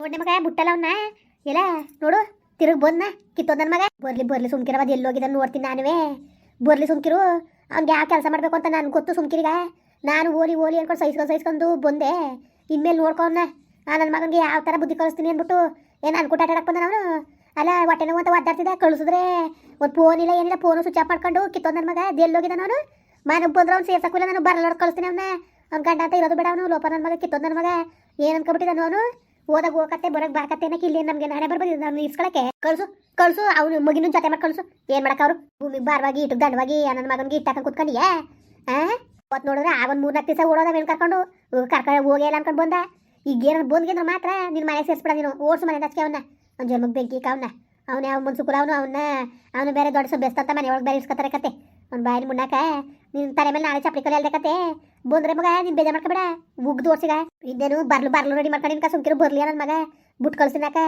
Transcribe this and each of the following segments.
ನೋಡ್ನೆ ಮಗ ಬುಟ್ಟಲ್ಲ ಅವನ್ನ ಎಲ್ಲ ನೋಡು, ತಿರುಗಿ ಬಂದ್ನ ಕಿತ್ತೋದ್ ನನ್ನ ಮಗ. ಬರ್ಲಿ ಬರ್ಲಿ, ಸುಮ್ಕಿರ ಅದು ಎಲ್ಲಿ ಹೋಗಿದ್ದಾನೆ ನೋಡ್ತೀನಿ ನಾನುವೇ. ಬರ್ಲಿ, ಸುಮ್ಕಿರು. ಅವ್ನಿಗೆ ಯಾವ ಕೆಲಸ ಮಾಡಬೇಕು ಅಂತ ನಾನು ಗೊತ್ತು ಸುಮ್ಕಿರಿಗ. ನಾನು ಓಲಿ ಓಲಿ ಅನ್ಕೊಂಡು ಸಹಿಸ್ಕೊಂಡು ಸಹಿಸ್ಕೊಂಡು ಬಂದೆ. ಇನ್ಮೇಲೆ ನೋಡ್ಕೊಂಡ ಆ ನನ್ನ ಮಗನಿಗೆ ಯಾವ ಥರ ಬುದ್ಧಿ ಕಳಿಸ್ತೀನಿ ಅಂದ್ಬಿಟ್ಟು ಏನು ಅನ್ಕೊಟ್ಟು ಆಟಾಡಕ್ಕೆ ಬಂದ ನಾನು ಅಲ್ಲ, ಹೊಟ್ಟೆ ಅಂತ ಒದ್ದಾಡ್ತಿದ್ದೆ, ಕಳಿಸಿದ್ರೆ ಒಂದು ಫೋನ್ ಇಲ್ಲ, ಏನಿಲ್ಲ ಫೋನು ಸ್ವಿಚ್ ಆಫ್ ಮಾಡ್ಕೊಂಡು ಕಿತ್ತೋದ್ ನನ್ನ ಮಗ. ಎಲ್ಲಿ ಹೋಗಿದ್ದ ಅವನು? ಮನೆ ಬಂದ್ರೆ ಅವ್ನು ಸೇರ್ಸಕ್ಕಿಲ್ಲ ನಾನು ಬರಲ್ಲ ಕಳಿಸ್ತೀನಿ ಅವನ್ನ ಅವ್ನ ಗಂಡ ಅಂತ ಇರೋದು ಬೇಡ ಅವನು, ಲೋಪ ನನ್ನ ಮಗ, ಕಿತ್ತೋದ್ ನನ್ನ ಮಗ. ಏನು ಅನ್ಕೊಬಿಟ್ಟಿದ್ದಾನು ಅವನು? ಓದಾಗ ಹೋಗತ್ತೆ ಬರಕ್ ಬಾಕತ್ತೆ ಇಲ್ಲಿ ನಮ್ಗೆ ನಾಳೆ ಬರ್ಬೋದು. ನಾನು ಇಸ್ಕೊಳಕ್ಕೆ. ಕಳ್ಸು ಕಳ್ಸು, ಅವ್ನು ಮಗಿನ ಜೊತೆ ಮಾಡಿ ಕಳ್ಸು. ಏನ್ ಮಾಡಕ್ ಅವ್ರು? ಭೂಮಿ ಬಾರವಾಗಿ ಇಟ್ಟು ದಂಡವಾಗಿ ನನ್ನ ಮಗನಿಗೆ ಇಟ್ಟಾಕ ಕುತ್ಕೊಂಡಿಯಾ? ಆ? ಅವತ್ತು ನೋಡಿದ್ರೆ ಆಗೊಂದು ಮೂರ್ನಾಲ್ಕು ದಿವಸ ಓಡೋದ ಮೇಲೆ ಕರ್ಕೊಂಡು ಕರ್ಕೊಂಡು ಹೋಗೇ ಇಲ್ಲ ಅನ್ಕೊಂಡು ಬಂದ. ಈಗ ಏನಾದ್ರು ಬಂದ್ಗಿದ್ರೆ ಮಾತ್ರ ನಿನ್ನ ಮನೆ ಸೇರಿಸ್ಬಿಡ ನೀನು. ಓಡ್ಸು ಮನೆ ಹಚ್ಕೆ ಅವನ್ನ ಅವ್ನ ಜನ್ಮಕ್ಕೆ ಬೆಂಕಿ ಅವನ್ನ ಅವನ. ಯಾವ ಮುನ್ಸುಕುಲ ಅವನು ಅವನ್ನ ಅವನು ಬೇರೆ ದೊಡ್ಡ ಸೊ ಬೆಸ್ತತ್ತ ಮನೆ ಒಳಗೆ ಬೇರೆ ಇಸ್ಕೊತಾರೆ ಕತೆ. ಅವ್ನ ಬಾಯಲ್ಲಿ ಮುನ್ನಾಕ ನಿನ್ನ ತಲೆ ಮೇಲೆ ನಾಳೆ ಚಪ್ಪಲಿ ಕಲಿ ಅಲ್ದೆ ಕತೆ ಬಂದ್ರೆ ಮಗ, ನೀನು ಬೇಜಾರು ಮಾಡ್ಕೊಬೇಡ ಉಗ್ದು ಓಡ್ಸಿಗ. ಇನ್ನೇನು ಬರ್ಲು ಬರ್ಲು ರೆಡಿ ಮಾಡ್ಕೊಂಡಿನ್ಕ ಸುಮ್ಕಿರು, ಬರ್ಲಿ ನನ್ನ ಮಗ. ಬುಟ್ ಕಳ್ಸಿನಾಕ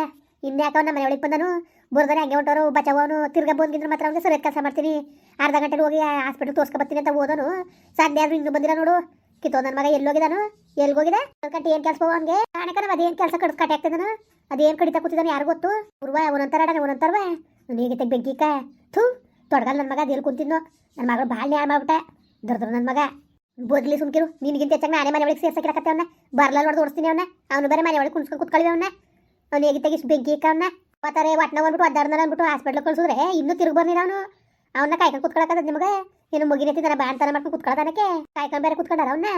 ಇನ್ಯಾಕ ನಮ್ಮ ಮನೆ ಬಂದನು. ಬರ್ದಾನೆ ಹಂಗೆ ಹೊಂಟವರು. ಬಚಾವನು ತಿರ್ಗಾ ಬಂದಿದ್ರೆ ಮಾತ್ರ ಅವ್ನಿಗೆ ಸರಿಯಾದ ಕೆಲಸ ಮಾಡ್ತೀನಿ. ಅರ್ಧ ಗಂಟೆಗೆ ಹೋಗಿ ಹಾಸ್ಪಿಟಲ್ ತೋರ್ಸ್ಕೊ ಬರ್ತೀನಿ ಅಂತ ಓದೋನು ಸಂಡೆ ಆದ್ರೂ ಇನ್ನೂ ಬಂದಿರ ನೋಡು. ಕಿತ್ತೋ ನನ್ನ ಮಗ ಎಲ್ಲಿ ಹೋಗಿದಾನು? ಎಲ್ಲಿ ಹೋಗಿದೆ? ಗಂಟೆ ಏನು ಕೆಲಸ ಅವನಿಗೆ? ಕಾಣಕನ ಅದೇನು ಕೆಲಸ ಕಡ್ಸ್ ಕಟ್ಟಿ ಆಗ್ತಿದ್ದಾನು ಅದೇನು ಕಡಿತಾ ಕೂತಿದ್ದಾನೆ ಯಾರು ಗೊತ್ತು? ಪೂರ್ವ ಒಂದೊಂಥರ ಆಡನೆ ಒಂದೊಂಥರವೇ ನೀಗೆ ತೆಗ್ ಬೆಂಕಿಕ ಥೂ ತೊಡಗಲ್ಲ ನನ್ನ ಮಗ ಅದು ಎಲ್ಲಿ ಕುಂತಿದ್ನೋ? ನನ್ನ ಮಗಳು ಭಾಳ ನ್ಯಾಯ ಮಾಡ್ಬಿಟ್ಟೆ. ದೊಡ್ಡ ನನ್ನ ಮಗ. ಬೋದ್ಲಿ ಸುಮ್ಕಿರು. ನಿನಗಿಂತ ಹೆಚ್ಚಾಗಿ ನಾನೇ ಮನೆ ಒಳಗೆ ಸೇರ್ಸಕ್ಕಿರಕತ್ತೆ ಅವನ್ನ ಬರ್ಲ ಹೊಡೆದು ಓಡಿಸ್ತೀನಿ ಅವನ್ನ ಅವನು ಬೇರೆ ಮನೆ ಒಳಗೆ ಕುಣ್ಸ್ಕೊಂಡು ಕುತ್ಕೊಳ್ಳಿ ಅವನ್ನ ಅವ್ನು ಹೇಗೆ ತೆಗಿಸ್ ಬೆಂಕಿ ಇಕ್ಕ ಅವನ್ನ ಅವತ್ತಾರೆ ಒಟ್ನ ಬಂದ್ಬಿಟ್ಟು ಅದ್ದಾಡ್ನ ಅಂದ್ಬಿಟ್ಟು ಹಾಸ್ಪಿಟ್ಲ್ ಕಳ್ಸಿದ್ರೆ ಇನ್ನೂ ತಿರುಗಿ ಬರ್ನಿಲ್ಲ ಅವನು ಅವನ್ನ ಕಾಯ್ಕೊಂಡು ಕುತ್ಕೊಳಕದ ನಿಮಗೆ. ಏನು ಮುಗಿನೈತಿದ್ದಾನೆ ತರ ಮಾಡ್ಕೊಂಡು ಕುತ್ಕೊಳತಾನಕ್ಕೆ ಕಾಯ್ಕೊಂಡು ಬೇರೆ ಕುತ್ಕೊಂಡಾರ ಅವನ್ನ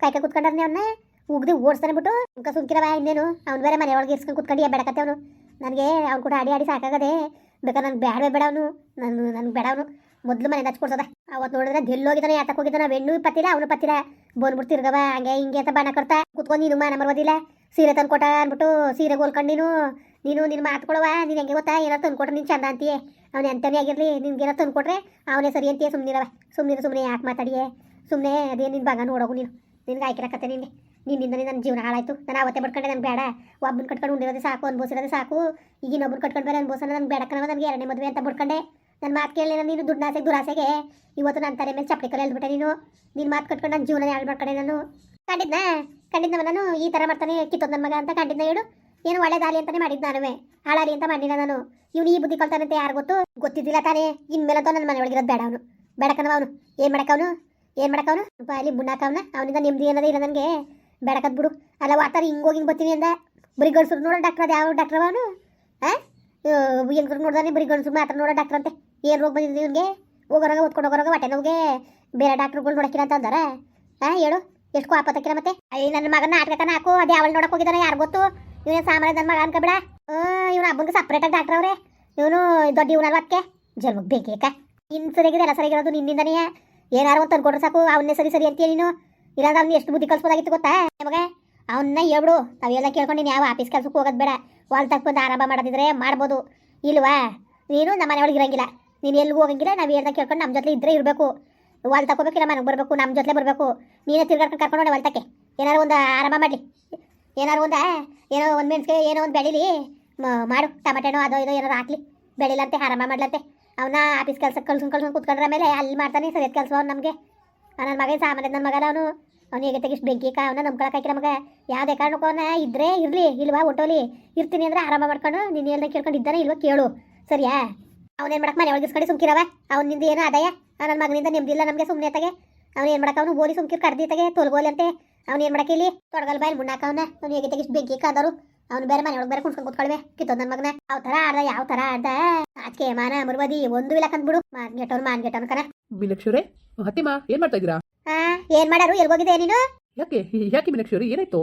ಕಾಯ್ಕೊಂಡು ಕುತ್ಕೊಂಡಾರನೇ ಅವನ್ನ ಉಗ್ದು ಓಡಿಸ್ತಾನೆ ಬಿಟ್ಟು ಮುಖ ಸುಮ್ಕಿರವ ಇನ್ನೇನು. ಅವ್ನು ಬೇರೆ ಮನೆ ಒಳಗೆ ಇರ್ಸ್ಕೊಂಡು ಕುತ್ಕೊಂಡು ಬೇಡಕತ್ತೆ ಅವನು. ನನಗೆ ಅವ್ನು ಕೂಡ ಆಡಿ ಆಡಿ ಸಾಕಾಗದೆ. ಬೇಕಾದ್ರೆ ನನ್ಗೆ ಬೇಡವೇ ಬೇಡ ಅವನು. ನಾನು ನನ್ಗೆ ಬೇಡ ಅವನು. ಮೊದಲು ಮನೆ ಹಚ್ಕೊಡ್ಸದ. ಅವತ್ತು ನೋಡಿದ್ರೆ ಗೆಲ್ಲೋಗಿದ್ದಾನೆ ಯಾತಕ್ಕೆ ಹೋಗಿದ್ದಾನೆ ಹೆಣ್ಣು ಪತ್ತಿಲ್ಲ ಅವನು ಪತ್ತಿರ. ಬಂದ್ಬಿಟ್ಟು ತಿರ್ಗವ, ಹಂಗೆ ಹಿಂಗೆ ಅಂತ ಬಣ್ಣ ಕರ್ತ ಕುತ್ಕೊಂಡು, ನೀನು ಮನೆ ಮರ್ಬೋದಿಲ್ಲ ಸೀರೆ ತಂದ್ಕೊಟ್ಟ ಅಂದ್ಬಿಟ್ಟು ಸೀರೆ ಹೋಲ್ಕೊಂಡು, ನೀನು ನೀನು ನಿನ್ನ ಮಾತ್ಕೊಳವ ನೀನು ಹೆಂಗೆ ಗೊತ್ತಾ, ಏನಾರು ತಂದ್ಕೊಟ್ರೆ ನೀನು ಚಂದ ಅಂತೀಯೇ. ಅವ್ನು ಎಂತನೇ ಆಗಿರಲಿ, ನಿನ್ಗೆ ಏನಾರು ತಂದ್ಕೊಟ್ರೆ ಅವನೇ ಸರಿ ಅಂತೀಯ ಸುಮ್ಮನಿರವ ಸುಮ್ಮನಿರು ಸುಮ್ಮನೆ ಯಾಕೆ ಮಾತಾಡಿಯೇ. ಸುಮ್ಮನೆ ಅದೇ ನಿನ್ನ ಭಾಗ ನೋಡೋಗು ನೀನು. ನಿನ್ಗೆ ಆಯ್ಕಿರಕತ್ತೆ ನಿನಗೆ. ನಿನ್ನಿಂದನೇ ನನ್ನ ಜೀವನ ಹಾಳಾಯ್ತು. ನಾನು ಅವತ್ತೇ ಬಡ್ಕೊಂಡೆ ನಾನು ಬೇಡ. ಒಬ್ಬನ ಕಟ್ಕೊಂಡು ಉಂಡಿರೋದೇ ಸಾಕು ಅನ್ಬೋಸಿರೋದೇ ಸಾಕು. ಈಗ ಇನ್ನೊಬ್ಬರು ಕಟ್ಕೊಂಡು ಬೇರೆ ಅನ್ಬೋಸನ ನನಗೆ ಬೇಡಕ್ಕನವ ನನಗೆ ಎರಡನೇ ಮದುವೆ ಅಂತ ಬಡ್ಕೊಂಡೆ. ನನ್ನ ಮಾತು ಕೇಳಲಿಲ್ಲ ನೀನು ದುಡ್ಡಾಸೆಗೆ ದುರಾಸೆಗೆ. ಇವತ್ತು ನನ್ನ ತಲೆ ಮೇಲೆ ಚಪ್ಪಲಿ ಕಲೆ ಹೇಳ್ಬಿಟ್ಟೆ ನೀನು. ನಿನ್ನ ಮಾತು ಕಟ್ಕೊಂಡು ನನ್ನ ಜೀವನ ಹಾಳು ಮಾಡ್ಕೊಂಡೆ ನಾನು. ಕಂಡಿದ್ನಾ? ಕಂಡಿದ್ನವ ನಾನು? ಈ ಥರ ಮಾಡ್ತಾನೆ ಕಿತ್ತೋದು ನನ್ನ ಮಗ ಅಂತ ಕಂಡಿದ್ನ ಹೇಳು? ಏನು ಒಳ್ಳೇದಾಲಿ ಅಂತಲೇ ಮಾಡಿದ್ದು ನಾನುವೆ. ಹಾಳಾಲಿ ಅಂತ ಮಾಡಿಲ್ಲ ನಾನು. ಇವನು ಈ ಬುದ್ಧಿ ಕಲ್ತಾನಂತೆ ಯಾರು ಗೊತ್ತು? ಗೊತ್ತಿದ್ದಿಲ್ಲ ತಾನೇ. ಇನ್ಮೇಲಂತೂ ನನ್ನ ಮನೆ ಒಳಗಿರೋದು ಬೇಡ ಅವನು. ಬೇಡಕನವ ಅವನು. ಏನು ಮಾಡಕ್ಕವನು ಏನು ಮಾಡಕ್ಕವನು ಅಲ್ಲಿ ಮುನ್ನಾಕವನ ಅವನಿಂದ ನೆಮ್ಮದಿ ಅನ್ನೋದೇ ಇಲ್ಲ ನನಗೆ. ಬೇಡಕದ್ ಬಿಡು ಅಲ್ಲ ವಾತಾರ ಹಿಂಗೋಗಿ ಹಿಂಗೆ ಬರ್ತೀನಿ ಅಂದ. ಬರೀ ಗಂಡಸ್ರು ನೋಡೋ ಡಾಕ್ಟ್ರ್ ಅದು ಯಾವ ಡಾಕ್ಟರ್ ಅವನು? ಹಾಂ ಹೆಂಗ್ರು ನೋಡ್ದಾನೆ, ಬರೀ ಗಂಡಸ್ರು ಮಾತ್ರ ನೋಡೋ ಡಾಕ್ಟರ್ ಅಂತೆ. ಏನು ರೋಗ ಬಂದಿದ್ದು ಇವನಿಗೆ? ಹೋಗೋರಾಗ ಓದ್ಕೊಂಡು ಹೋಗೋರಾಗ ಹೊಟ್ಟೆ ನೋವಿಗೆ ಬೇರೆ ಡಾಕ್ಟ್ರುಗಳು ನೋಡಕ್ಕಿಲ್ಲ ಅಂತ ಅಂದಾರ. ಹಾಂ, ಹೇಳು, ಎಷ್ಟು ಕೋಪ ತಕ್ಕಿಲ್ಲ ಮತ್ತೆ? ಅಯ್ಯ ನನ್ನ ಮಗನ ಆಟಕ ಹಾಕು, ಅದೇ ಅವಳು ನೋಡಕ್ಕೆ ಹೋಗಿದ್ದಾನೆ, ಯಾರು ಗೊತ್ತು? ಇವನೇ ಸಾಮಾನ್ಯ ನನ್ನ ಮಗ ಅನ್ಕಬೇಡ. ಇವನು ಹಬ್ಬಕ್ಕೆ ಸಪ್ರೇಟಾಗಿ ಡಾಕ್ಟರ್ ಅವ್ರೆ. ಇವನು ದೊಡ್ಡ ಇವನಲ್ಲ ಅದಕ್ಕೆ ಜನ್ಮಕ್ಕೆ ಬೇಕೇಕ ಇನ್ನು ಸರಿಯಾಗಿದೆ, ಎಲ್ಲ ಸರಿಯಾಗಿರೋದು ನಿನ್ನಿಂದನೇ. ಏನಾರು ಒಂದು ತಂದ್ಕೊಡ್ರೆ ಸಾಕು, ಅವನ್ನೇ ಸರಿ ಸರಿ ಅಂತೀಯ ನೀನು? ಇಲ್ಲಾಂದ್ರೆ ಅವ್ನು ಎಷ್ಟು ಬುದ್ಧಿ ಕಲ್ಸ್ಬೋದಾಗಿತ್ತು ಗೊತ್ತಾ? ಮಗ ಅವನ್ನ ಹೇಳ್ಬಿಡು ನಾವೆಲ್ಲ ಕೇಳ್ಕೊಂಡು ಯಾವ ಆಫೀಸ್ ಕೆಲ್ಸಕ್ಕೆ ಹೋಗೋದು ಬೇಡ. ಹೊಲ್ ತಕ್ಕೊಂಡು ಆರಂಭ ಮಾಡೋದಿದ್ರೆ ಮಾಡ್ಬೋದು. ಇಲ್ವಾ? ನೀನು ನಮ್ಮ ಮನೆಯೊಳಗೆ ಇರಂಗಿಲ್ಲ. ನೀನು ಎಲ್ಲಿಗೂ ಹೋಗಂಗಿಲ್ಲ, ನಾವು ಹೇಳ್ದಾಗ ಕೇಳ್ಕೊಂಡು ನಮ್ಮ ಜೊತೆ ಇದ್ರೆ ಇರಬೇಕು. ಹೊಲ್ ತಗೋಬೇಕಿಲ್ಲ ಮನೆಗೆ ಬರಬೇಕು ನಮ್ಮ ಜೊತೆ ಬರಬೇಕು. ನೀನೇ ತಿರ್ಗಾಡ್ಕೊಂಡು ಕರ್ಕೊಂಡು ಹೊಲ್ತಕ್ಕೆ ಏನಾದ್ರು ಒಂದು ಆರಂಭ ಮಾಡಲಿ. ಏನಾರು ಒಂದು ಏನೋ ಒಂದು ಮೆಣಸಿಗೆ ಏನೋ ಒಂದು ಬೆಳೀಲಿ. ಮಾಡು, ಟಮಟೆನೋ ಅದೋ ಇದೋ ಏನಾರು ಹಾಕ್ಲಿ. ಬೆಳಿಲಂತೆ ಆರಂಭ ಮಾಡ್ಲಂತೆ. ಅವನ್ನ ಆಫೀಸ್ ಕೆಲಸಕ್ಕೆ ಕಳ್ಸ್ಕೊಂಡು ಕಳ್ಸ್ಕೊಂಡು ಕೂತ್ಕೊಂಡ್ರ ಮೇಲೆ ಅಲ್ಲಿ ಮಾಡ್ತಾನೆ, ಸರಿಯಾದ ಕೆಲಸ ಅವ್ನು ನಮಗೆ. ನನ್ನ ಮಗ ಸಾಮಾನ್ಯ ನನ್ನ ಮಗನ ಅವನು. ಅವ್ನು ಹೇಗೆ ತೆಗಿಸ್ ಬೆಂಕಿ ಕಾ ನಮ್ ನಂಬ್ಕೊಳಕ್ ಹಾಕಿ ಮಗ ಯಾವುದೇ ಕಾರಣಕ್ಕೂ ಅವನ ಇದ್ರೆ ಇರಲಿ, ಇಲ್ವಾ ಒಟ್ಟೋಲಿ ಇರ್ತೀನಿ ಅಂದ್ರೆ ಆರಾಮ ಮಾಡ್ಕೊಂಡು ನೀನು ಎಲ್ಲ ಕೇಳ್ಕೊಂಡು ಇದ್ದಾನೆ ಇಲ್ವಾ ಕೇಳು. ಸರಿಯಾ? ಅವನೇನು ಮಾಡಕ್ಕೆ ಮನೆ ಒಳಗೆ ಇಸ್ಕೊಂಡು ಸುಮ್ಕಿರವ? ಅವನಿಂದ ಏನೋ ಆದಾಯ? ನನ್ನ ಮಗನಿಂದ ನಿಮ್ದಿಲ್ಲ ನಮಗೆ ಸುಮ್ಮನೆ ತಗೆ. ಅವನೇನು ಏನು ಮಾಡಕ್ಕೆ ಅವನು ಬೋಲಿ ಸುಮ್ಕಿರ್ ಕರ್ದಿ ತಗೆ ತೊಲಗೋಲಿ ಅಂತೆ. ಅವನೇನು ಏನು ಮಾಡಕ್ಕೆ ಇಲ್ಲಿ? ತೊಡಗಲ್ ಮುಣ್ಣಾಕ ಅವನ. ಅವ್ನು ಹೇಗೆ ತೆಗಿಸ್ ಬೆಂಕಿ ಕಾದರು ಅವ್ನು ಬೇರೆ ಮನೆ ಒಳಗೆ ಬೇರೆ ಕುಣ್ಸ್ಕೊಂಡು ಕೂತ್ಕೊಳ್ವೆ. ಕಿತ್ತೋ ನನ್ನ ಮಗನ. ಯಾವ ತರ ಆಡ್ದ ಯಾವ ಥರ ಆಡ್ದ? ಆಚೆ ಮಾನ ಮುರ್ವದಿ ಒಂದು ಇಲ್ಲ ಕಂದ್ಬಿಡು ಮಾನ್ಗೆಟ್ಟವ್ನು ಮಾನ್ಗೆಟ್ಟವ್ನು ಕನ ಮೀನಾಕ್ಷರೇ ಹತ್ತಿಮಾ ಏನ್ ಮಾಡ್ತಾ ಇದ್ದೀರಾ? ಹಾ ಏನ್ ಮಾಡಾರು? ಎಲ್ಗೋಗಿದೆ ನೀನು? ಯಾಕೆ ಯಾಕೆ ಮೀನಾಕ್ಷರಿ ಏನಾಯ್ತು?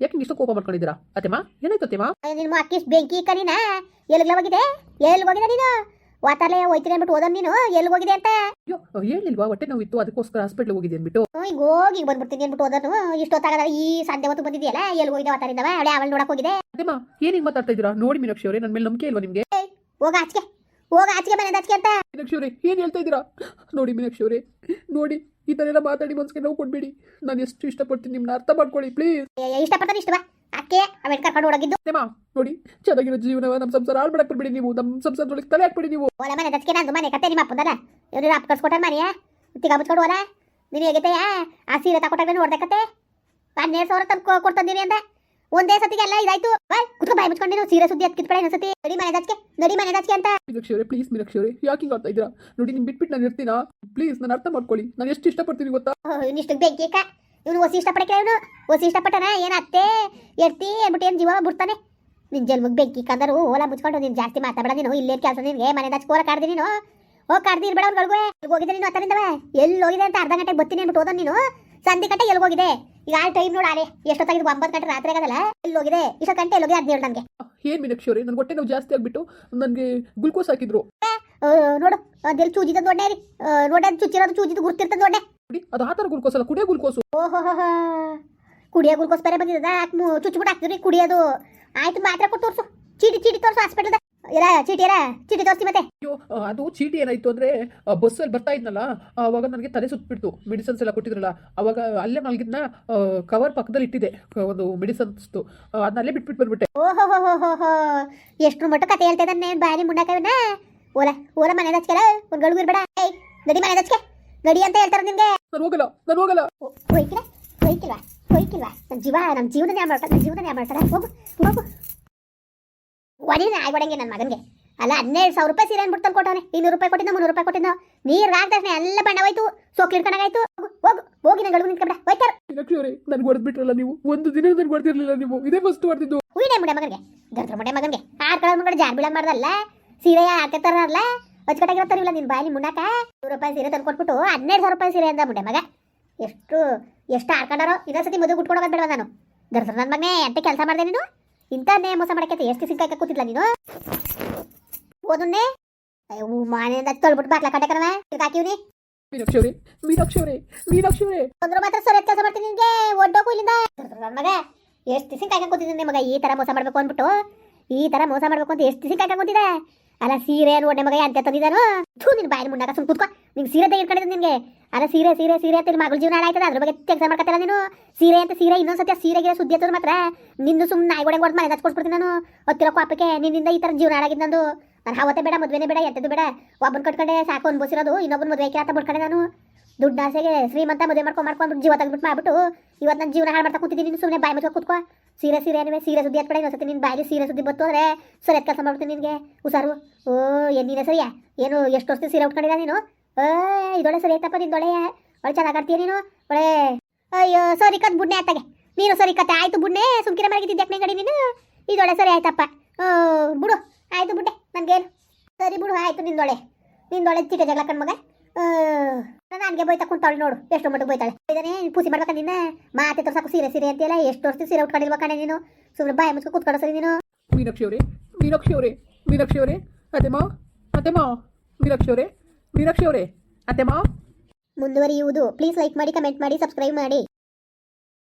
ಯಾಕೆ ಇಷ್ಟು ಕೋಪ ಮಾಡ್ಕೊಂಡಿದ್ದೀರಾ? ಅತ್ತೆಮ್ಮ ಏನಾಯ್ತು ಅತ್ತೆಮ್ಮ? ನಿಮ್ಮ ಅಕ್ಕಿ ಬೆಂಕಿ ಕನಿನ ಎಲ್ಗ್ಲ ಹೋಗಿದೆ ಎಲ್ಲಿ ಹೋಗಿದೆ ನೀನು? ವಾತಾಲೆ ಹೋಯ್ತೀನಿ ಅಂದ್ಬಿಟ್ಟು ಓದನ್ ನೀನು? ಎಲ್ಲಿ ಹೋಗಿದೆ ಅಂತ? ಅಯ್ಯೋ ಹೇಳಿಲ್ವಾ? ಹೊಟ್ಟೆ ಇತ್ತು ಅದಕ್ಕೋಸ್ಕರ ಹಾಸ್ಪಿಟ್ಲ್ ಹೋಗಿದೆ ಅನ್ಬಿಟ್ಟು ಹೋಗಿ ಹಿಂಗ್ ಬಂದ್ಬಿಡ್ತೀನಿ ಬಂದ್ಬಿಡ್ತೀನಿ ಅಂದ್ಬಿಟ್ಟು ಓದನು ಇಷ್ಟೊತ್ತಾಗದ ಈ ಸಂಡೆ ಹೊತ್ತು ಬಂದಿದೆಯಲ್ಲ ಎಲ್ಲಿ ಹೋಗಿದೆ ವಾತಾರಿಂದವ ಅವಳೆ ಅವಳು ನೋಡಕ್ ಹೋಗಿದೆ ಅದೇಮ್ಮ ಏನಿಗೆ ಮಾತಾಡ್ತಾ ಇದ್ದೀರಾ? ನೋಡಿ ಮೀನಾಕ್ಷಿ ಅವರೇ ನನ್ನ ಮೇಲೆ ನಂಬಿಕೆ ಇಲ್ವಾ ನಿಮಗೆ? ಹೋಗ ಆಚೆಗೆ. ಹೋಗ ಆಚೆಗೆ ಮನೆ ಆಚೆಗೆ ಅಂತ. ಮೀನಾಕ್ಷಿ ಅವರೇ ಏನ್ ಹೇಳ್ತಾ ಇದ್ದೀರಾ? ನೋಡಿ ಮೀನಾಕ್ಷಿ ಅವರೇ ನೋಡಿ ಈ ತರ ಎಲ್ಲ ಮಾತಾಡಿ ಮನ್ಸಿಗೆ ನೋವು ಕೊಡ್ಬೇಡಿ. ನಾನು ಎಷ್ಟು ಇಷ್ಟಪಡ್ತೀನಿ ನಿಮ್ನ ಅರ್ಥ ಮಾಡ್ಕೊಳ್ಳಿ ಪ್ಲೀಸ್. ಇಷ್ಟಪಡ್ತಾನೆ ಇಷ್ಟವ? ಅಕ್ಕೆ ಅವೇನ್ ಕರ್ಕೊಂಡು ಹೋಗಿದ್ದು. ನೋಡಿ ಚೆನ್ನಾಗಿರೋ ಜೀವನ ನಮ್ಮ ಸಂಸಾರ ಹಾಳು ಮಾಡಕ್ ಬಿಡಿ ನೀವು ನಮ್ಮ ಸಂಸಾರದೊಳಗೆ ತಲೆ ಹಾಕ್ಬಿಡಿ ನೀವು. ಓಲ ಮನೆ ದಚ್ಕೆ ನಾನು ಮನೆ ಕತೆ ನಿಮ್ಮ ಅಪ್ಪದಲ್ಲ ಇವ್ರು ಅಪ್ಪ ಕಳ್ಸ್ಕೊಟ್ಟಾರ ಮನೆಯ ತಿಗ ಮುಚ್ಕೊಂಡು ಹೋಲ ನೀನು ಹೇಗಿದ್ದೆಯಾ ಆ? ಸೀರೆ ತಗೊಟ್ಟಾಗ ಕತೆ. ಹನ್ನೆರಡು ಸಾವಿರ ತಂದು ಕೊಡ್ತಂದಿರಿ ಅಂದ. ಒಂದೇ ಸತಿಗೆ ಎಲ್ಲ ಇದಾಯ್ತು. ಬಾಯ್ ಕುತ್ಕೊ ಬಾಯ್ ಮುಚ್ಕೊಂಡು ನೀನು ಸೀರೆ ಸುದ್ದಿ ಹತ್ಕಿದ್ ಕಡೆ ಇನ್ನೊಂದ್ಸತಿ. ನಡಿ ಮನೆ ದಚ್ಕೆ ನಡಿ ಮನೆ ದಚ್ಕೆ ಅಂತ. ಮೀನಾಕ್ಷಿ ಪ್ಲೀಸ್ ಮೀನಾಕ್ಷಿ ಅವರೇ ಯಾಕೆ ಹಿಂಗೆ ಆಡ್ತಾ ಇದ್ದೀರಾ? ನೋಡಿ ಬಿಟ್ ಬಿಟ್ಬಿಟ್ಟು ನಾನು ಇರ್ತೀನಾ? ಪ್ಲೀಸ್ ನಾನು ಅರ್ಥ ಮಾಡ್ಕೊಳ್ಳಿ. ನಾನು ಎಷ್ಟು ಇಷ್ಟಪಡ್ತೀನಿ ಗೊತ್ತಾ? ಇನ್ನಿಷ್ಟು ಬೆಂಕಿ ಅಕ್ಕ ಇವನು ಹೊಸಿ ಇಷ್ಟಪಡಕ್ಕೆ ಇವನು. ಹೊಸಿ ಇಷ್ಟಪಟ್ಟನ? ಏನ್ ಅತ್ತೆ? ಎಡ್ತಿ ಅಂದ್ಬಿಟ್ಟು ಏನು ಜೀವ ಬಿಡ್ತಾನೆ? ನಿನ್ ಜನ್ಮಗ್ ಬೆಂಕಿ ಕಂದರು ಓಲಾ ಮುಚ್ಕೊಂಡು ನೀನು ಜಾಸ್ತಿ ಮಾತಾಡ ನೀನು. ಇಲ್ಲೇ ಕೆಲಸ ನಿನ್ಗೆ? ಮನೆ ದಚ್ ಕೋಲ ಕಾಡ್ದಿ ನೀನು? ಹೋಗಿ ಕಾಡ್ದಿ ಇರ್ಬೇಡ ಅವ್ನುಗಳ್ಗೆ ಎಲ್ಲಿ ಹೋಗಿದೆ ನೀನು ಹತ್ತರಿಂದವ ಎಲ್ಲಿ ಹೋಗಿದೆ ಅಂತ ಅರ್ಧ ಗಂಟೆಗೆ ಬರ್ತೀನಿ ಅಂದ್ಬಿಟ್ಟು ಹೋದ ನೀನು? ಸಂಧಿ ಗಂಟೆ ಎಲ್ಲಿ ಹೋಗಿದೆ ಈಗ ಆ ಟೈಮ್ ನೋಡಿ ಆಲೆ ಎಷ್ಟೊತ್ತಾಗಿದ್ದು? ಒಂಬತ್ತು ಗಂಟೆ ರಾತ್ರಿ ಆಗದಲ್ಲ? ಎಲ್ಲಿ ಹೋಗಿದೆ ಇಷ್ಟ ಗಂಟೆ ಎಲ್ಲಿ ಹೋಗಿದೆ ಅದ್ ಹೇಳು ನನಗೆ. ಏನ್ ಮೀನಾಕ್ಷಿ ನನ್ನ ಹೊಟ್ಟೆ ನೋವು ಜಾಸ್ತಿ ಆಗ್ಬಿಟ್ಟು ನನಗೆ ಗ್ಲುಕೋಸ್ ಹಾಕಿದ್ರು. ನೋಡು ಅದೆಲ್ಲಿ ಚೂಜಿದ ದೊಡ್ಡ ನೋಡ ಚುಚ್ಚಿರೋದು ಚೂಜಿದ್ ಗುರ್ತಿರ್ತದ ದೊಡ್ಡ ನೋಡಿ ಅದು ಆತರ ಥರ ಗ್ಲುಕೋಸ್ ಅಲ್ಲ ಕುಡಿಯೋ ಗ್ಲುಕೋಸು. ಓಹೋ ಕುಡಿಯೋ ಗುಲ್ಕೋಸ್ ಬೇರೆ ಬಂದಿದ್ದದ ಚುಚ್ಚಿಬಿಟ್ಟು ಹಾಕ್ತೀವಿ ಕುಡಿಯೋದು. ಆಯ್ತು ಮಾತ್ರ ಕೊಟ್ಟು ತೋರ್ಸು. ಚೀಟಿ ಚೀಟಿ ತೋರ್ಸು ಹಾಸ್ಪಿಟಲ್ ಇರ ಚೀಟಿ ಇರ ಚೀಟಿ ತೋರಿಸಿ ಮತ್ತೆ. ಅಯ್ಯೋ ಅದು ಚೀಟಿ ಏನಾಯ್ತು ಅಂದ್ರೆ ಬಸ್ಸಲ್ಲಿ ಬರ್ತಾ ಇದ್ನಲ್ಲ ಅವಾಗ ನನಗೆ ತಲೆ ಸುತ್ತಬಿಡ್ತು ಮೆಡಿಸನ್ಸ್ ಎಲ್ಲ ಕೊಟ್ಟಿದ್ರಲ್ಲ ಅವಾಗ ಅಲ್ಲೇ ಮಲಗಿದ್ನ ಕವರ್ ಪಕ್ಕದಲ್ಲಿ ಇಟ್ಟಿದೆ ಒಂದು ಮೆಡಿಸನ್ಸ್ದು ಅದನ್ನಲ್ಲೇ ಬಿಟ್ಬಿಟ್ಟು ಬಂದ್ಬಿಟ್ಟೆ. ಓಹೋ ಹೋ ಎಷ್ಟ್ರ ಮಟ್ಟ ಕತೆ ಹೇಳ್ತಾ ಇದ್ದಾನೆ ಬಾರಿ ಮುಂಡಕವನ ಓಲ ಓಲ ಮನೆ ದಚ್ಕೆಲ ಒಂದು ಗಳು ಇರ್ಬೇಡ. ಏಯ್ ನಡಿ ಮನೆ ದಚ್ಕೆ ನಡಿ ಅಂತ ಹೇಳ್ತಾರ ನಿಮ್ಗೆ? ನಾನು ಹೋಗಲ್ಲ. ನಾನು ಹೋಗಲ್ಲ. ಹೋಯ್ಕಿಲ್ಲ? ಹೋಯ್ಕಿಲ್ವಾ? ಹೋಯ್ಕಿಲ್ವಾ? ನಮ್ಮ ಜೀವ ನಮ್ಮ ಜೀವನ ನ್ಯಾಯ ಮಾಡ್ತಾರೆ? ನಮ್ಮ ಜೀವನ ನ್ಯಾಯ ಮಾಡ್ತಾರೆ? ಹೋಗು ಹೋಗು. ಒಡಿನ ಆಯ್ಕೊಡಂಗೆ ನನ್ನ ಮಗನಿಗೆ. ಅಲ್ಲ ಹನ್ನೆರಡು ಸಾವಿರ ರೂಪಾಯಿ ಸೀರೆ ಬಿಡ್ತಾನೆ ಕೊಟ್ಟವನೆ. ಇನ್ನೂರು ರೂಪಾಯಿ ಕೊಟ್ಟಿದ್ದ ಮುನ್ನೂರು ರೂಪಾಯಿ ಕೊಟ್ಟಿದ್ದ. ನೀರು ಹಾಕ್ದ ತಕ್ಷಣ ಎಲ್ಲ ಬಣ್ಣ ಹೋಯ್ತು ಸೋಕ್ ಹಿಡ್ಕೊಂಡಾಗಾಯ್ತು ಹೋಗು. ಗಳು ನಿಂತ್ಕೊಂಡ ಹೋಯ್ತಾರ. ನನ್ಗೆ ಹೊಡೆದ್ಬಿಟ್ರಲ್ಲ ನೀವು? ಒಂದು ದಿನ ನನ್ಗೆ ಹೊಡೆದಿರ್ಲಿಲ್ಲ ನೀವು. ಇದೇ ಫಸ್ಟ್ ಹೊಡೆದಿದ್ದು. ಹೂವಿನ ಮುಡೆ ಮಗನಿಗೆ. ಗರ್ದ್ರ ಮುಡೆ ಮಗನಿಗೆ. ಆರ್ ಕಡೆ ಮುಂಗಡೆ ಜಾರ್ ಬೀಳ ಮಾಡ್ದಲ್ಲ? ಸೀರೆ ಹಾಕತ್ತಾರಲ್ಲ ಅಚ್ಚುಕಟ್ಟಾಗಿರ್ತಾರಿಲ್ಲ ನಿನ್ನ ಬಾಯಿ ಮುನ್ನಾಕ ನೂರು ರೂಪಾಯಿ ಸೀರೆ ತಂದು ಕೊಟ್ಬಿಟ್ಟು ಹನ್ನೆರಡು ಸಾವಿರ ರೂಪಾಯಿ ಸೀರೆ ಅಂದ ಮಗ. ಎಷ್ಟು ಎಷ್ಟು ಆಡ್ಕೊಂಡಾರೋ? ಇನ್ನೊಂದ್ಸತಿ ಮದುವೆ ಗುಟ್ಕೊಡೋದು ಬೇಡ ನಾನು? ಗರ್ದ್ರ ನನ್ನ ಮಗನೇ ಅಂತ ಕೆಲಸ ಮಾಡಿದೆ ನೀನು? ಇಂಥದ್ದೇ ಮೋಸ ಮಾಡಕ್ಕೆ ಎಷ್ಟು ಸಿಂಕಾಯ್ಕ ಕೂತಿಲ್ಲ ನೀನು? ಓದನ್ನೇ? ಅಯ್ಯೋ ಮಾನೆಯಿಂದ ತೊಳ್ಬಿಟ್ಟು ಬಾಟ್ಲ ಕಣವ ಹಾಕಿವ್ನಿ ಮೀನಾಕ್ಷಿ ಅವರೇ ಮೀನಾಕ್ಷಿ ಅವರೇ ಮೀನಾಕ್ಷಿ ಅವರೇ ಬಂದ್ರು ಮಾತ್ರ ಸರಿ ಕೆಲಸ ಮಾಡ್ತೀನಿ ನಿನ್ಗೆ. ಒಡ್ಡೋಕು ಇಲ್ಲಿಂದ. ನನ್ನ ಮಗ ಎಷ್ಟು ದಿವಸ ಕಾಯ್ಕ ಕೂತಿದ್ದೀನಿ ಮಗ? ಈ ತರ ಮೋಸ ಮಾಡ್ಬೇಕು ಅಂದ್ಬಿಟ್ಟು. ಈ ತರ ಮೋಸ ಮಾಡ್ಬೇಕು ಅಂತ ಎಷ್ಟು ದಿವಸ ಕಾಯ್ಕ ಕೂತಿದೆ ಅಲ್ಲ, ಸೀರೆ ಒಡೆ ಮಗ ಅಂತ ತಂದಿದ್ದಾನು? ಥೂ, ನಿನ್ ಬಾಯಿನ ಮುನ್ನಾಕ ಸುಮ್ ಕುತ್ಕೋ. ನಿಂಗೆ ಸೀರೆ ತೆಗೆದ್ಕೊಂಡಿದ್ದು ನಿನ್ಗೆ. ಅಲ್ಲ, ಸೀರೆ ಸೀರೆ ಸೀರೆ ಅಂತ ಮಗಳ ಜೀವನ ಆಯ್ತದ? ಅದ್ರ ಬಗ್ಗೆ ಕೆಲಸ ಮಾಡ್ಕತ್ತಲ್ಲ ನೀನು? ಸೀರೆ ಅಂತ ಸೀರೆ ಇನ್ನೊಂದ್ಸತಿ ಸೀರೆಗೆ ಸುದ್ದಿ ಹತ್ತದ ಮಾತ್ರ. ನಿಂದು ಸುಮ್ಮನೆ ನಾಯಿಗೊಡೆ ಕೊಡ್ದು ಮನೆ ಹಚ್ಕೊಡ್ಬಿಡ್ತೀನಿ ನಾನು. ಹತ್ತಿರ ಕಾಪಕ್ಕೆ ನಿನ್ನಿಂದ ಈ ಥರ ಜೀವನ ಹಾಳಾಗಿದ್ದು ನಂದು. ನಾನು ಹಾವತ್ತೆ ಬೇಡ, ಮದುವೆನೇ ಬೇಡ, ಎಂತದ್ದು ಬೇಡ. ಒಬ್ಬನ ಕಟ್ಕೊಂಡೆ, ಸಾಕು ಅನ್ಬೋಸಿರೋದು ಇನ್ನೊಬ್ಬನ ಮದುವೆ ಅಂತ ಬಿಡ್ಕೊಂಡೆ ನಾನು. ದುಡ್ಡು ಆಸೆಗೆ ಶ್ರೀಮಂತ ಮದುವೆ ಮಾಡ್ಕೊಂಡು ಮಾಡ್ಕೊಂಡು ಜೀವ ತೆಗೆದ್ಬಿಟ್ಟು ಮಾಡ್ಬಿಟ್ಟು ಇವತ್ತು ನನ್ನ ಜೀವನ ಹಾಳು ಮಾಡ್ತಾ ಕೂತಿದ್ದೀನಿ. ಸುಮ್ಮನೆ ಬಾಯಿ ಮುಚ್ಕೊ ಕೂತ್ಕೋ. ಸೀರೆ ಸೀರೆ ಏನಿವೆ ಸೀರೆ ಸುದ್ದಿ ಹತ್ಬೇಡ ಇನ್ನೊಂದ್ಸತಿ ನಿನ್ನ ಬಾಯಲ್ಲಿ ಸೀರೆ ಸುದ್ದಿ ಬತ್ತು ಸರಿ ಎತ್ ಕೆಲಸ ಮಾಡ್ತೀನಿ ನಿನಗೆ. ಹುಷಾರು. ಓ ಎನ್ನಿನ ನೀನೇ ಸರಿಯಾ? ಏನು, ಎಷ್ಟು ವರ್ಷದ ಸೀರೆ ಉಟ್ಕೊಂಡಿದ ನೀನು? ಏ ಇದೊಳೆ ಸರಿ ಆಯ್ತಪ್ಪ ನಿಂದೊಳೆ ಒಳ್ಳೆ ಚೆನ್ನಾಗಿ ನೀನು? ಒಳ್ಳೆ, ಅಯ್ಯೋ, ಸರಿ ಕತ್ ಬುಡ್ನೆ ಆತಾಗೆ. ನೀನು ಸರಿ ಕತೆ, ಆಯ್ತು ಬುಡ್ನೆ ಸುಮ್ಕಿರ ಮರಗಿದ್ದೆ ಗಡಿ ನೀನು? ಇದೊಳೆ ಸರಿ ಆಯ್ತಪ್ಪ. ಓ, ಬುಡು, ಆಯ್ತು ಬುಡ್ಡೆ ನನಗೇನು? ಸರಿ ಬಿಡು, ಆಯ್ತು ನಿಂದೊಳೆ ನಿಂದೊಳೆ ಚಿಕ್ಕ ಜಗಳ ಕಣ್ ಮಗ ನನಗೆ ಬೈತಾ ಕುಂತಾಳೆ ನೋಡು. ಎಷ್ಟು ಮಟ್ಟಿಗೆ ಬೈತಾಳೆ. ಇದನ್ನೇ ಪೂಸಿ ಮಾಡ್ಬೇಕ ನಿನ್ನ? ಮಾತೆ ತೋರ್ಸಾಕು ಸೀರೆ ಸೀರೆ ಅಂತೀಯಲ್ಲ ಎಷ್ಟು ವರ್ಷ ಸೀರೆ ಉಟ್ಕೊಂಡಿಲ್ವ ಕಣೆ ನೀನು? ಸುಮ್ಮನೆ ಬಾಯಿ ಮುಚ್ಕೊ ಕೂತ್ಕೊಳ್ಳೋ ಸರಿ ನೀನು? ಮೀನಾಕ್ಷಿ ಅವರೇ ಮೀನಾಕ್ಷಿ ಅವರೇ ಮೀನಾಕ್ಷಿ ಅವರೇ ಅತ್ತೆಮ್ಮ ಅತ್ತೆಮ್ಮ ಮೀನಾಕ್ಷಿ ಅವರೇ ಮೀನಾಕ್ಷಿ ಅವರೇ ಅತ್ತೆಮ್ಮ. ಮುಂದುವರಿಯುವುದು. ಪ್ಲೀಸ್ ಲೈಕ್ ಮಾಡಿ ಕಮೆಂಟ್ ಮಾಡಿ ಸಬ್ಸ್ಕ್ರೈಬ್ ಮಾಡಿ.